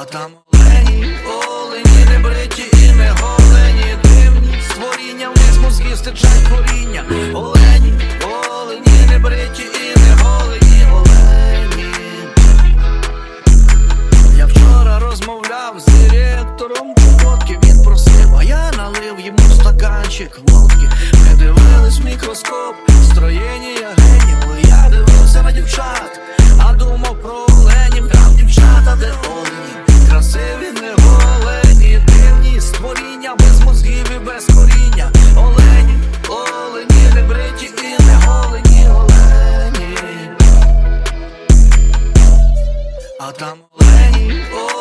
А там олені, олені, не бриті і не голені, дивні створіння, вниз мозги стичать коріння. Олені, олені, не бриті і не голені, олені. Я вчора розмовляв з директором Чукотки, він просив, а я налив йому стаканчик водки. Ми дивились в мікроскоп, строєння генів. Мозгів і без коріння. Олені, олені, не бриті і не голені, олені. А там олені, олені,